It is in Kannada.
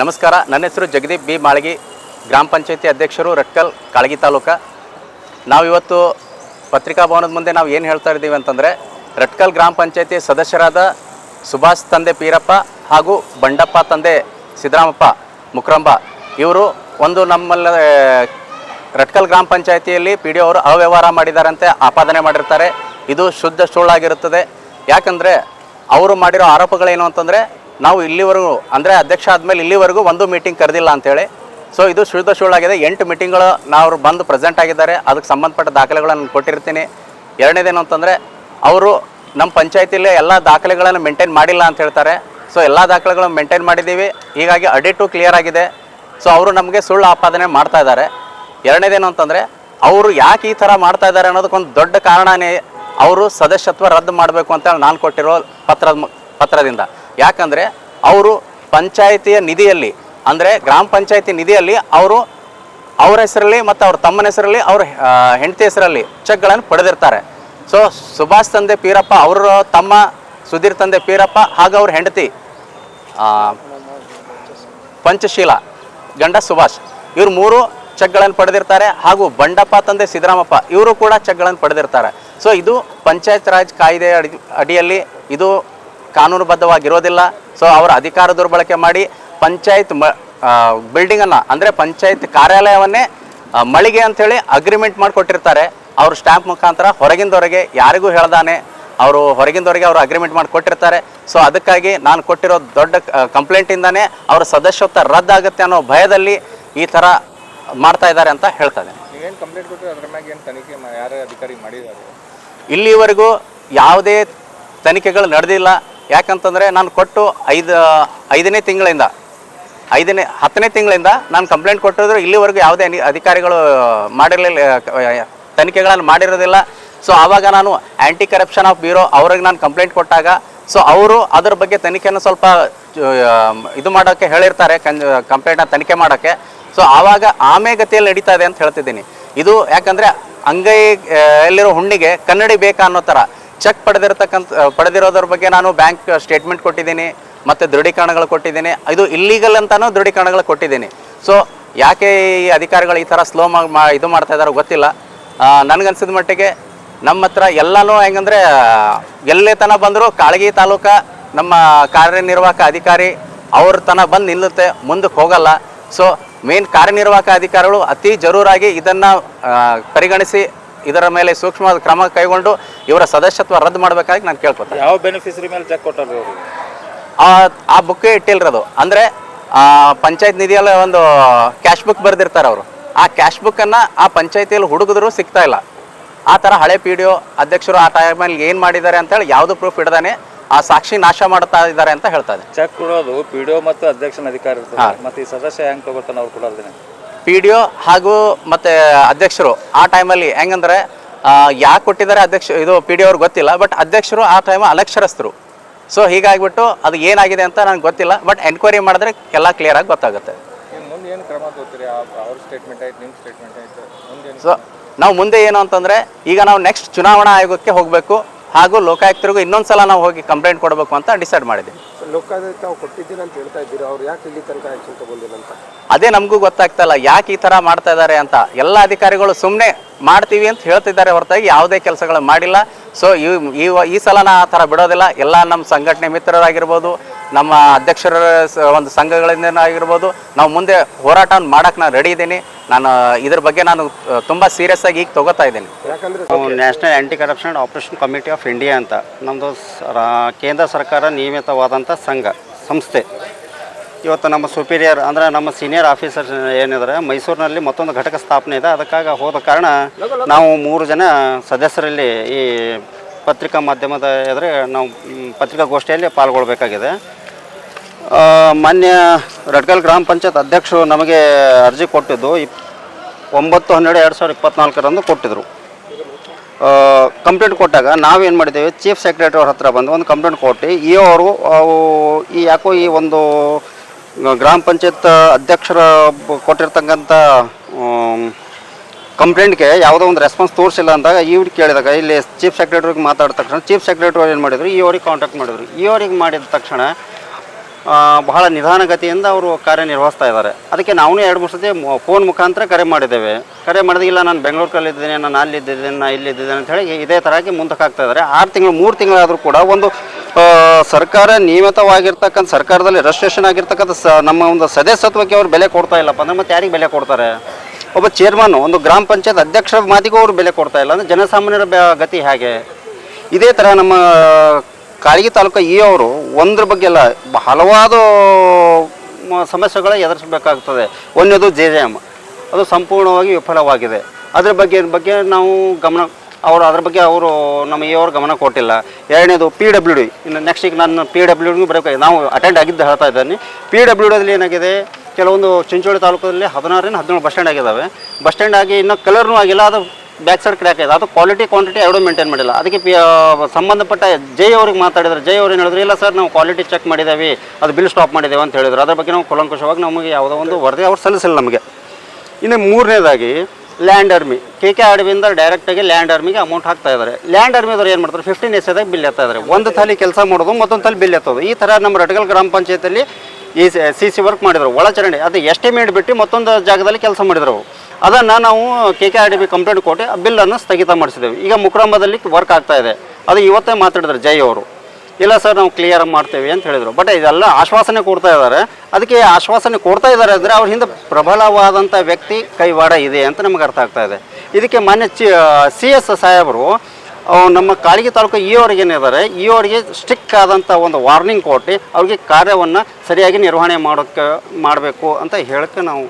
ನಮಸ್ಕಾರ. ನನ್ನ ಹೆಸರು ಜಗದೀಪ್ ಬಿ. ಮಾಳಗಿ, ಗ್ರಾಮ ಪಂಚಾಯತಿ ಅಧ್ಯಕ್ಷರು, ರಟ್ಕಲ್, ಕಾಳಗಿ ತಾಲೂಕ. ನಾವಿವತ್ತು ಪತ್ರಿಕಾ ಭವನದ ಮುಂದೆ ನಾವು ಏನು ಹೇಳ್ತಾ ಇದ್ದೀವಿ ಅಂತಂದರೆ, ರಟ್ಕಲ್ ಗ್ರಾಮ ಪಂಚಾಯತಿ ಸದಸ್ಯರಾದ ಸುಭಾಷ್ ತಂದೆ ಪೀರಪ್ಪ ಹಾಗೂ ಬಂಡಪ್ಪ ತಂದೆ ಸಿದ್ದರಾಮಪ್ಪ ಮುಕ್ರಂಬ, ಇವರು ಒಂದು ನಮ್ಮಲ್ಲ ರಟ್ಕಲ್ ಗ್ರಾಮ ಪಂಚಾಯತಿಯಲ್ಲಿ ಪಿ ಡಿ ಅವರು ಅವ್ಯವಹಾರ ಮಾಡಿದಾರಂತೆ, ಆಪಾದನೆ ಮಾಡಿರ್ತಾರೆ. ಇದು ಶುದ್ಧ ಸುಳ್ಳಾಗಿರುತ್ತದೆ. ಯಾಕಂದರೆ, ಅವರು ಮಾಡಿರೋ ಆರೋಪಗಳೇನು ಅಂತಂದರೆ ನಾವು ಇಲ್ಲಿವರೆಗೂ, ಅಂದರೆ ಅಧ್ಯಕ್ಷ ಆದಮೇಲೆ ಇಲ್ಲಿವರೆಗೂ ಒಂದು ಮೀಟಿಂಗ್ ಕರೆದಿಲ್ಲ ಅಂತೇಳಿ. ಸೊ ಇದು ಶುದ್ಧ ಸುಳ್ಳಾಗಿದೆ. ಎಂಟು ಮೀಟಿಂಗ್ಗಳು ನಾವು ಬಂದು ಪ್ರೆಸೆಂಟ್ ಆಗಿದ್ದಾರೆ. ಅದಕ್ಕೆ ಸಂಬಂಧಪಟ್ಟ ದಾಖಲೆಗಳನ್ನು ಕೊಟ್ಟಿರ್ತೀನಿ. ಎರಡನೇದೇನು ಅಂತಂದರೆ, ಅವರು ನಮ್ಮ ಪಂಚಾಯತಿಯಲ್ಲಿ ಎಲ್ಲ ದಾಖಲೆಗಳನ್ನು ಮೇಂಟೈನ್ ಮಾಡಿಲ್ಲ ಅಂತ ಹೇಳ್ತಾರೆ. ಸೊ ಎಲ್ಲ ದಾಖಲೆಗಳನ್ನು ಮೇಂಟೈನ್ ಮಾಡಿದ್ದೀವಿ. ಹೀಗಾಗಿ ಅಡಿಟು ಕ್ಲಿಯರ್ ಆಗಿದೆ. ಸೊ ಅವರು ನಮಗೆ ಸುಳ್ಳು ಆಪಾದನೆ ಮಾಡ್ತಾ ಇದ್ದಾರೆ. ಎರಡನೇದೇನು ಅಂತಂದರೆ, ಅವರು ಯಾಕೆ ಈ ಥರ ಮಾಡ್ತಾ ಇದ್ದಾರೆ ಅನ್ನೋದಕ್ಕೊಂದು ದೊಡ್ಡ ಕಾರಣನೇ ಅವರು ಸದಸ್ಯತ್ವ ರದ್ದು ಮಾಡಬೇಕು ಅಂತೇಳಿ ನಾನು ಕೊಟ್ಟಿರೋ ಪತ್ರದ ಪತ್ರದಿಂದ. ಯಾಕಂದರೆ ಅವರು ಪಂಚಾಯಿತಿಯ ನಿಧಿಯಲ್ಲಿ, ಅಂದರೆ ಗ್ರಾಮ ಪಂಚಾಯಿತಿ ನಿಧಿಯಲ್ಲಿ ಅವರು ಅವರ ಹೆಸರಲ್ಲಿ ಮತ್ತು ಅವ್ರ ತಮ್ಮನ ಹೆಸರಲ್ಲಿ ಅವ್ರ ಹೆಂಡತಿ ಹೆಸರಲ್ಲಿ ಚೆಕ್ಗಳನ್ನು ಪಡೆದಿರ್ತಾರೆ. ಸೊ ಸುಭಾಷ್ ತಂದೆ ಪೀರಪ್ಪ ಅವರ ತಮ್ಮ ಸುಧೀರ್ ತಂದೆ ಪೀರಪ್ಪ ಹಾಗೂ ಅವ್ರ ಹೆಂಡತಿ ಪಂಚಶೀಲ, ಗಂಡ ಸುಭಾಷ್, ಇವರು ಮೂರು ಚೆಕ್ಗಳನ್ನು ಪಡೆದಿರ್ತಾರೆ ಹಾಗೂ ಬಂಡಪ್ಪ ತಂದೆ ಸಿದ್ದರಾಮಪ್ಪ ಇವರು ಕೂಡ ಚೆಕ್ಗಳನ್ನು ಪಡೆದಿರ್ತಾರೆ. ಸೊ ಇದು ಪಂಚಾಯತ್ ರಾಜ್ ಕಾಯ್ದೆ ಅಡಿ, ಅಡಿಯಲ್ಲಿ ಇದು ಕಾನೂನುಬದ್ಧವಾಗಿರೋದಿಲ್ಲ. ಸೊ ಅವರ ಅಧಿಕಾರ ದುರ್ಬಳಕೆ ಮಾಡಿ ಪಂಚಾಯತ್ ಮ ಬಿಲ್ಡಿಂಗನ್ನು ಅಂದರೆ ಪಂಚಾಯತ್ ಕಾರ್ಯಾಲಯವನ್ನೇ ಮಳಿಗೆ ಅಂಥೇಳಿ ಅಗ್ರಿಮೆಂಟ್ ಮಾಡಿಕೊಟ್ಟಿರ್ತಾರೆ. ಅವರು ಸ್ಟ್ಯಾಂಪ್ ಮುಖಾಂತರ ಹೊರಗಿಂದವರೆಗೆ ಯಾರಿಗೂ ಹೇಳ್ದಾನೆ. ಅವರು ಹೊರಗಿಂದವರೆಗೆ ಅವರು ಅಗ್ರಿಮೆಂಟ್ ಮಾಡಿ ಕೊಟ್ಟಿರ್ತಾರೆ ಸೊ ಅದಕ್ಕಾಗಿ ನಾನು ಕೊಟ್ಟಿರೋ ದೊಡ್ಡ ಕಂಪ್ಲೇಂಟಿಂದಾನೇ ಅವರ ಸದಸ್ಯತ್ವ ರದ್ದಾಗುತ್ತೆ ಅನ್ನೋ ಭಯದಲ್ಲಿ ಈ ಥರ ಮಾಡ್ತಾ ಇದ್ದಾರೆ ಅಂತ ಹೇಳ್ತಾ ಇದ್ದೇನೆ. ಕಂಪ್ಲೇಂಟ್ ಕೊಟ್ಟರೆ ಅದ್ರ ಮ್ಯಾಗ ಏನು ತನಿಖೆ ಮಾ- ಯಾರೇ ಅಧಿಕಾರಿ ಮಾಡಿದ್ದಾರೆ? ಇಲ್ಲಿವರೆಗೂ ಯಾವುದೇ ತನಿಖೆಗಳು ನಡೆದಿಲ್ಲ. ಯಾಕಂತಂದರೆ ನಾನು ಕೊಟ್ಟು ಐದು, ಐದನೇ ತಿಂಗಳಿಂದ, ಐದನೇ, ಹತ್ತನೇ ತಿಂಗಳಿಂದ ನಾನು ಕಂಪ್ಲೇಂಟ್ ಕೊಟ್ಟಿದ್ರು ಇಲ್ಲಿವರೆಗೂ ಯಾವುದೇ ಅಧಿಕಾರಿಗಳು ಮಾಡಿರಲಿಲ್ಲ, ತನಿಖೆಗಳನ್ನು ಮಾಡಿರೋದಿಲ್ಲ. ಸೊ ಆವಾಗ ನಾನು ಆ್ಯಂಟಿ ಕರಪ್ಷನ್ ಆಫ್ ಬ್ಯೂರೋ ಅವ್ರಿಗೆ ನಾನು ಕಂಪ್ಲೇಂಟ್ ಕೊಟ್ಟಾಗ ಸೊ ಅವರು ಅದ್ರ ಬಗ್ಗೆ ತನಿಖೆಯನ್ನು ಸ್ವಲ್ಪ ಇದು ಮಾಡೋಕ್ಕೆ ಹೇಳಿರ್ತಾರೆ ಕಂಪ್ಲೇಂಟ್ನ ತನಿಖೆ ಮಾಡೋಕ್ಕೆ. ಸೊ ಆವಾಗ ಆಮೆಗತಿಯಲ್ಲಿ ನಡೀತಾ ಇದೆ ಅಂತ ಹೇಳ್ತಿದ್ದೀನಿ. ಇದು ಯಾಕಂದರೆ ಅಂಗೈಯಲ್ಲಿರೋ ಹುಣ್ಣಿಗೆ ಕನ್ನಡಿ ಬೇಕಾ ಅನ್ನೋ ಥರ. ಚೆಕ್ ಪಡೆದಿರತಕ್ಕಂಥ ಪಡೆದಿರೋದ್ರ ಬಗ್ಗೆ ನಾನು ಬ್ಯಾಂಕ್ ಸ್ಟೇಟ್ಮೆಂಟ್ ಕೊಟ್ಟಿದ್ದೀನಿ, ಮತ್ತು ದೃಢೀಕರಣಗಳು ಕೊಟ್ಟಿದ್ದೀನಿ. ಇದು ಇಲ್ಲೀಗಲ್ ಅಂತಾನೂ ದೃಢೀಕರಣಗಳು ಕೊಟ್ಟಿದ್ದೀನಿ. ಸೊ ಯಾಕೆ ಈ ಅಧಿಕಾರಿಗಳು ಈ ಥರ ಸ್ಲೋ ಮಾ ಇದು ಮಾಡ್ತಾ ಇದ್ದಾರೋ ಗೊತ್ತಿಲ್ಲ. ನನಗನ್ಸಿದ ಮಟ್ಟಿಗೆ ನಮ್ಮ ಹತ್ರ ಎಲ್ಲನೂ ಹೆಂಗಂದರೆ, ಎಲ್ಲೇ ತನಕ ಬಂದರೂ ಕಾಳಗಿ ತಾಲೂಕು ನಮ್ಮ ಕಾರ್ಯನಿರ್ವಾಹಕ ಅಧಿಕಾರಿ ಅವ್ರ ತನಕ ಬಂದು ನಿಲ್ಲುತ್ತೆ, ಮುಂದಕ್ಕೆ ಹೋಗಲ್ಲ. ಸೊ ಮೇನ್ ಕಾರ್ಯನಿರ್ವಾಹಕ ಅಧಿಕಾರಿಗಳು ಅತಿ ಜರೂರಾಗಿ ಇದನ್ನು ಪರಿಗಣಿಸಿ ಇದರ ಮೇಲೆ ಸೂಕ್ಷ್ಮವಾದ ಕ್ರಮ ಕೈಗೊಂಡು ಇವರ ಸದಸ್ಯತ್ವ ರದ್ದು ಮಾಡಬೇಕಾಗಿ ನಾನು ಕೇಳ್ಕೊತೇನೆ ಯಾವ ಬೆನಿಫಿಷರಿ ಮೇಲೆ ಚೆಕ್ ಕೊಟ್ಟರು ಆ ಆ ಬುಕ್ಕೇ ಇಟ್ಟಿಲ್ರದು ಅಂದರೆ ಪಂಚಾಯತ್ ನಿಧಿಯಲ್ಲೇ ಒಂದು ಕ್ಯಾಶ್ ಬುಕ್ ಬರೆದಿರ್ತಾರೆ ಅವರು. ಆ ಕ್ಯಾಶ್ ಬುಕ್ಕನ್ನು ಆ ಪಂಚಾಯತಿಯಲ್ಲಿ ಹುಡುಗಿದ್ರು ಸಿಗ್ತಾ ಇಲ್ಲ. ಆ ಥರ ಹಳೆ ಪಿ ಡಿ ಒ ಅಧ್ಯಕ್ಷರು ಆ ಟೈಮಲ್ಲಿ ಏನು ಮಾಡಿದ್ದಾರೆ ಅಂತೇಳಿ ಯಾವುದು ಪ್ರೂಫ್ ಹಿಡ್ದಾನೆ ಆ ಸಾಕ್ಷಿ ನಾಶ ಮಾಡ್ತಾ ಇದ್ದಾರೆ ಅಂತ ಹೇಳ್ತಾ ಇದೆ. ಚೆಕ್ ಕೊಡೋದು ಪಿ ಡಿ ಒ ಮತ್ತು ಅಧ್ಯಕ್ಷನ ಅಧಿಕಾರ ಇರ್ತದೆ. ಮತ್ತೆ ಈ ಸದಸ್ಯ ಹೆಂಗೆ ತಗೋತಾನೆ ಅವ್ರು ಕೊಡೋದಿನ ಪಿ ಡಿ ಒ ಹಾಗೂ ಮತ್ತು ಅಧ್ಯಕ್ಷರು ಆ ಟೈಮಲ್ಲಿ ಹೆಂಗಂದ್ರೆ ಯಾಕೆ ಕೊಟ್ಟಿದ್ದಾರೆ ಅಧ್ಯಕ್ಷ ಇದು ಪಿ ಡಿ ಅವ್ರಿಗೆ ಗೊತ್ತಿಲ್ಲ ಬಟ್ ಅಧ್ಯಕ್ಷರು ಆ ಟೈಮ್ ಅನಕ್ಷರಸ್ಥರು. ಸೊ ಹೀಗಾಗಿಬಿಟ್ಟು ಅದು ಏನಾಗಿದೆ ಅಂತ ನನಗೆ ಗೊತ್ತಿಲ್ಲ ಬಟ್ ಎನ್ಕ್ವೈರಿ ಮಾಡಿದ್ರೆ ಎಲ್ಲ ಕ್ಲಿಯರಾಗಿ ಗೊತ್ತಾಗುತ್ತೆ. ಅವ್ರ ಸೊ ನಾವು ಮುಂದೆ ಏನು ಅಂತಂದರೆ ಈಗ ನಾವು ನೆಕ್ಸ್ಟ್ ಚುನಾವಣಾ ಆಯೋಗಕ್ಕೆ ಹೋಗಬೇಕು. ಹಾಗೂ ಲೋಕಾಯುಕ್ತರಿಗೂ ಇನ್ನೊಂದು ಸಲ ನಾವು ಹೋಗಿ ಕಂಪ್ಲೇಂಟ್ ಕೊಡಬೇಕು ಅಂತ ಡಿಸೈಡ್ ಮಾಡಿದ್ದೀವಿ ಲೋಕಾಯುಕ್ತ ತಾವು ಕೊಟ್ಟಿದ್ದೀರಿ ಅಂತ ಹೇಳ್ತಾ ಇದ್ದೀರಿ? ಅವ್ರು ಯಾಕೆ ಇಲ್ಲಿ ತನಕ ಆಕ್ಷನ್ ತಗೊಂಡಿಲ್ಲ ಅಂತ? ಅದೇ ನಮಗೂ ಗೊತ್ತಾಗ್ತಾ ಇಲ್ಲ ಯಾಕೆ ಈ ಥರ ಮಾಡ್ತಾ ಇದ್ದಾರೆ ಅಂತ. ಎಲ್ಲ ಅಧಿಕಾರಿಗಳು ಸುಮ್ಮನೆ ಮಾಡ್ತೀವಿ ಅಂತ ಹೇಳ್ತಿದ್ದಾರೆ ಹೊರತಾಗಿ ಯಾವುದೇ ಕೆಲಸಗಳು ಮಾಡಿಲ್ಲ. ಸೊ ಈ ಈ ನಾ ಆ ಥರ ಬಿಡೋದಿಲ್ಲ. ಎಲ್ಲ ನಮ್ಮ ಸಂಘಟನೆ ಮಿತ್ರರಾಗಿರ್ಬೋದು ನಮ್ಮ ಅಧ್ಯಕ್ಷರ ಒಂದು ಸಂಘಗಳಿಂದ ಆಗಿರ್ಬೋದು ನಾವು ಮುಂದೆ ಹೋರಾಟ ಮಾಡೋಕ್ಕೆ ನಾನು ರೆಡಿ ಇದ್ದೀನಿ. ನಾನು ಇದ್ರ ಬಗ್ಗೆ ನಾನು ತುಂಬ ಸೀರಿಯಸ್ ಆಗಿ ಈಗ ತಗೋತಾ ಇದ್ದೀನಿ. ಯಾಕಂದ್ರೆ ನಾವು national anti corruption operation committee of India ಅಂತ ನಮ್ಮದು ಕೇಂದ್ರ ಸರ್ಕಾರ ನಿಯಮಿತವಾದಂಥ ಸಂಘ ಸಂಸ್ಥೆ. ಇವತ್ತು ನಮ್ಮ ಸುಪೀರಿಯರ್ ಅಂದರೆ ನಮ್ಮ ಸೀನಿಯರ್ ಆಫೀಸರ್ಸ್ ಏನಿದ್ದಾರೆ ಮೈಸೂರಿನಲ್ಲಿ ಮತ್ತೊಂದು ಘಟಕ ಸ್ಥಾಪನೆ ಇದೆ. ಅದಕ್ಕಾಗಿ ಹೋದ ಕಾರಣ ನಾವು ಮೂರು ಜನ ಸದಸ್ಯರಲ್ಲಿ ಈ ಪತ್ರಿಕಾ ಮಾಧ್ಯಮದ ಎದುರು ನಾವು ಪತ್ರಿಕಾಗೋಷ್ಠಿಯಲ್ಲಿ ಪಾಲ್ಗೊಳ್ಬೇಕಾಗಿದೆ. ಆ, ಮಾನ್ಯ ರಡ್ಕಲ್ ಗ್ರಾಮ ಪಂಚಾಯತ್ ಅಧ್ಯಕ್ಷರು ನಮಗೆ ಅರ್ಜಿ ಕೊಟ್ಟಿದ್ದು ಇಪ್ ಒಂಬತ್ತು, ಹನ್ನೆರಡು, ಎರಡು ಸಾವಿರದ ಇಪ್ಪತ್ನಾಲ್ಕರಂದು ಕೊಟ್ಟಿದ್ದರು ಕಂಪ್ಲೇಂಟ್ ಕೊಟ್ಟಾಗ ನಾವೇನು ಮಾಡಿದ್ದೇವೆ ಚೀಫ್ ಸೆಕ್ರೆಟರಿ ಅವ್ರ ಹತ್ರ ಬಂದು ಒಂದು ಕಂಪ್ಲೇಂಟ್ ಕೊಟ್ಟು, ಈ ಅವರು, ಅವು, ಈ ಯಾಕೋ ಈ ಒಂದು ಗ್ರಾಮ ಪಂಚಾಯತ್ ಅಧ್ಯಕ್ಷರ ಕೊಟ್ಟಿರ್ತಕ್ಕಂಥ ಕಂಪ್ಲೇಂಟ್ಗೆ ಯಾವುದೋ ಒಂದು ರೆಸ್ಪಾನ್ಸ್ ತೋರಿಸಿಲ್ಲ ಅಂದಾಗ ಇವ್ರಿಗೆ ಕೇಳಿದಾಗ, ಇಲ್ಲಿ ಚೀಫ್ ಸೆಕ್ರೆಟರಿಗೆ ಮಾತಾಡಿದ ತಕ್ಷಣ ಚೀಫ್ ಸೆಕ್ರೆಟರಿ ಏನು ಮಾಡಿದರು, ಈ ಅವ್ರಿಗೆ ಕಾಂಟ್ಯಾಕ್ಟ್ ಮಾಡಿದ್ರು. ಈ ಅವ್ರಿಗೆ ಮಾಡಿದ ತಕ್ಷಣ ಬಹಳ ನಿಧಾನಗತಿಯಿಂದ ಅವರು ಕಾರ್ಯನಿರ್ವಹಿಸ್ತಾ ಇದ್ದಾರೆ. ಅದಕ್ಕೆ ನಾವು ಎರಡು ಮೂರು ಸತಿ ಫೋನ್ ಮುಖಾಂತರ ಕರೆ ಮಾಡಿದ್ದೇವೆ. ಕರೆ ಮಾಡಿದಿಲ್ಲ ನಾನು ನಾನು ಬೆಂಗಳೂರಲ್ಲಿ ನಾನು ಅಲ್ಲಿದ್ದೇನೆ ನಾನು ಇಲ್ಲಿದ್ದೇನೆ ಅಂತ ಹೇಳಿ ಇದೇ ಥರಕ್ಕೆ ಮುಂದಕ್ಕೆ ಆಗ್ತಾ ಇದ್ದಾರೆ. ಆರು ತಿಂಗಳು, ಮೂರು ತಿಂಗಳಾದರೂ ಕೂಡ ಒಂದು ಸರ್ಕಾರ ನಿಯಮಿತವಾಗಿರ್ತಕ್ಕಂಥ, ಸರ್ಕಾರದಲ್ಲಿ ರಿಜಿಸ್ಟ್ರೇಷನ್ ಆಗಿರ್ತಕ್ಕಂಥ ಸ, ನಮ್ಮ ಒಂದು ಸದಸ್ಯತ್ವಕ್ಕೆ ಅವರು ಬೆಲೆ ಕೊಡ್ತಾ ಇಲ್ಲಪ್ಪ ಅಂದ್ರೆ ಮತ್ತೆ ಯಾರಿಗೆ ಬೆಲೆ ಕೊಡ್ತಾರೆ? ಒಬ್ಬ ಚೇರ್ಮನ್ ಒಂದು ಗ್ರಾಮ ಪಂಚಾಯತ್ ಅಧ್ಯಕ್ಷರ ಮಾತಿಗೂ ಅವರು ಬೆಲೆ ಕೊಡ್ತಾ ಇಲ್ಲ ಅಂದರೆ ಜನಸಾಮಾನ್ಯರ ಗತಿ ಹೇಗೆ? ಇದೇ ಥರ ನಮ್ಮ ಕಾಳಗಿ ತಾಲೂಕು ಈ ಅವರು ಒಂದ್ರ ಬಗ್ಗೆ ಎಲ್ಲ ಹಲವಾರು ಸಮಸ್ಯೆಗಳ ಎದುರಿಸಬೇಕಾಗ್ತದೆ. ಒಂದನೇದು ಜೆ ಜೆ ಎಂ ಅದು ಸಂಪೂರ್ಣವಾಗಿ ವಿಫಲವಾಗಿದೆ. ಅದ್ರ ಬಗ್ಗೆ ಬಗ್ಗೆ ನಾವು ಗಮನ, ಅವರು ಅದ್ರ ಬಗ್ಗೆ ಅವರು ನಮ್ಮ ಇ ಅವರು ಗಮನ ಕೊಟ್ಟಿಲ್ಲ. ಎರಡನೇದು ಪಿ ಡಬ್ಲ್ಯೂ ಡಿ. ಇನ್ನು ನೆಕ್ಸ್ಟ್ ಈಗ ನಾನು ಪಿ ಡಬ್ಲ್ಯೂ ಡಿಗೂ ಬರಬೇಕು. ನಾವು ಅಟೆಂಡ್ ಆಗಿದ್ದು ಹೇಳ್ತಾ ಇದ್ದೀನಿ. ಪಿ ಡಬ್ಲ್ಯೂ ಡಿಯಲ್ಲಿ ಏನಾಗಿದೆ? ಕೆಲವೊಂದು ಚಿಂಚೋಳಿ ತಾಲೂಕಲ್ಲಿ ಹದಿನಾರರಿಂದ ಹದಿನೇಳು ಬಸ್ ಸ್ಟ್ಯಾಂಡ್ ಆಗಿದ್ದಾವೆ. ಬಸ್ ಸ್ಟ್ಯಾಂಡ್ ಆಗಿ ಇನ್ನೂ ಕಲರ್ನೂ ಆಗಿಲ್ಲ. ಅದು ಬ್ಯಾಕ್ ಸೈಡ್ ಕ್ರ್ಯಾಕ್ ಆಗಿದೆ ಅದು ಕ್ವಾಲಿಟಿ ಕ್ವಾಂಟಿಟಿ ಎರಡೂ ಮೇಂಟೈನ್ ಮಾಡಿಲ್ಲ. ಅದಕ್ಕೆ ಸಂಬಂಧಪಟ್ಟ ಜೈ ಅವ್ರಿಗೆ ಮಾತಾಡಿದ್ರು ಜೈ ಅವ್ರು ಏನು ಹೇಳಿದ್ರು, ಇಲ್ಲ ಸರ್, ನಾವು ಕ್ವಾಲಿಟಿ ಚೆಕ್ ಮಾಡಿದ್ದೇವೆ ಅದು ಬಿಲ್ ಸ್ಟಾಪ್ ಮಾಡಿದ್ದೇವೆ ಅಂತ ಹೇಳಿದ್ರು. ಅದ್ರ ಬಗ್ಗೆ ನಾವು ಕುಲಂಕುಷವಾಗಿ ನಮಗೆ ಯಾವುದೋ ಒಂದು ವರದಿ ಅವ್ರು ಸಲ್ಲಿಸಿಲ್ಲ ನಮಗೆ. ಇನ್ನು ಮೂರನೇದಾಗಿ ಲ್ಯಾಂಡ್ ಆರ್ಮಿ ಕೆ ಕೆ ಆರ್ಮಿಯಿಂದ ಡೈರೆಕ್ಟಾಗಿ ಲ್ಯಾಂಡ್ ಆರ್ಮಿಗೆ ಅಮೌಂಟ್ ಹಾಕ್ತಾ ಇದ್ದಾರೆ ಲ್ಯಾಂಡ್ ಆರ್ಮಿದವ್ರು ಏನು ಮಾಡ್ತಾರೆ? ಫಿಫ್ಟೀನ್ ಎಸ್ದಾಗ ಬಿಲ್ ಎತ್ತಾ ಇದ್ದಾರೆ ಒಂದು ತಲೆ ಕೆಲಸ ಮಾಡೋದು, ಮತ್ತೊಂದು ತಲೆ ಬಿಲ್ ಎತ್ತೋದು. ಈ ಥರ ನಮ್ಮ ರಟಗಲ್ ಗ್ರಾಮ ಪಂಚಾಯತಲ್ಲಿ ಈ ಸಿ ಸಿ ವರ್ಕ್ ಮಾಡಿದ್ರು. ಒಳಚರಂಡಿ, ಅದು ಎಸ್ಟಿಮೇಟ್ ಬಿಟ್ಟು ಮತ್ತೊಂದು ಜಾಗದಲ್ಲಿ ಕೆಲಸ ಮಾಡಿದರು ಅದನ್ನು ನಾವು K K R D B complaint ಕೊಟ್ಟು ಆ ಬಿಲ್ಲನ್ನು ಸ್ಥಗಿತ ಮಾಡಿಸಿದ್ದೇವೆ. ಈಗ ಮುಕ್ರಾಂಬದಲ್ಲಿ ವರ್ಕ್ ಆಗ್ತಾ ಇದೆ. ಅದು ಇವತ್ತೇ ಮಾತಾಡಿದ್ರು ಜೈ ಅವರು. ಇಲ್ಲ ಸರ್ ನಾವು ಕ್ಲಿಯರ್ ಮಾಡ್ತೇವೆ ಅಂತ ಹೇಳಿದರು. ಬಟ್ ಇದೆಲ್ಲ ಆಶ್ವಾಸನೆ ಕೊಡ್ತಾ ಇದ್ದಾರೆ. ಅದಕ್ಕೆ ಆಶ್ವಾಸನೆ ಕೊಡ್ತಾ ಇದ್ದಾರೆ ಅಂದರೆ ಅವ್ರ ಹಿಂದೆ ಪ್ರಬಲವಾದಂಥ ವ್ಯಕ್ತಿ ಕೈವಾಡ ಇದೆ ಅಂತ ನಮಗೆ ಅರ್ಥ ಆಗ್ತಾ ಇದೆ. ಇದಕ್ಕೆ ಮಾನ್ಯ ಚಿ ಸಿ ಎಸ್ ಸಾಹೇಬರು ನಮ್ಮ ಕಾಳಿಗೆ ತಾಲೂಕು ಈ ಏನಿದ್ದಾರೆ ಈ ಅವರಿಗೆ ಸ್ಟ್ರಿಕ್ ಆದಂಥ ಒಂದು ವಾರ್ನಿಂಗ್ ಕೊಟ್ಟು ಅವ್ರಿಗೆ ಕಾರ್ಯವನ್ನು ಸರಿಯಾಗಿ ನಿರ್ವಹಣೆ ಮಾಡೋಕ್ಕೆ ಮಾಡಬೇಕು ಅಂತ ಹೇಳಕ್ಕೆ ನಾವು